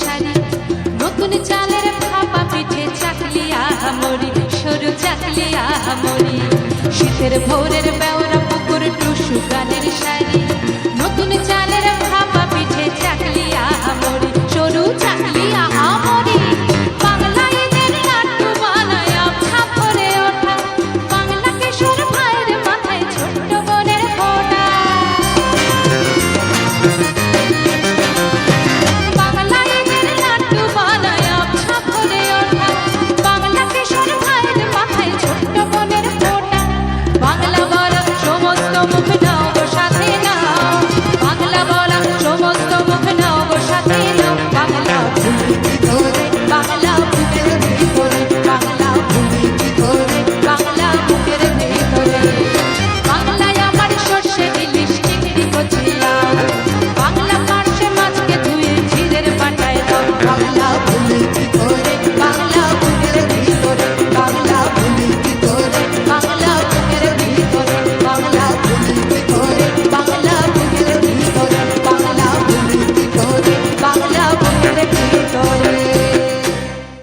শাড়ি নতুন চালের ভাপা পিঠে চাকলি আহামরি সরু চাকলি আহামরি শীতের ভোরের বেওয়া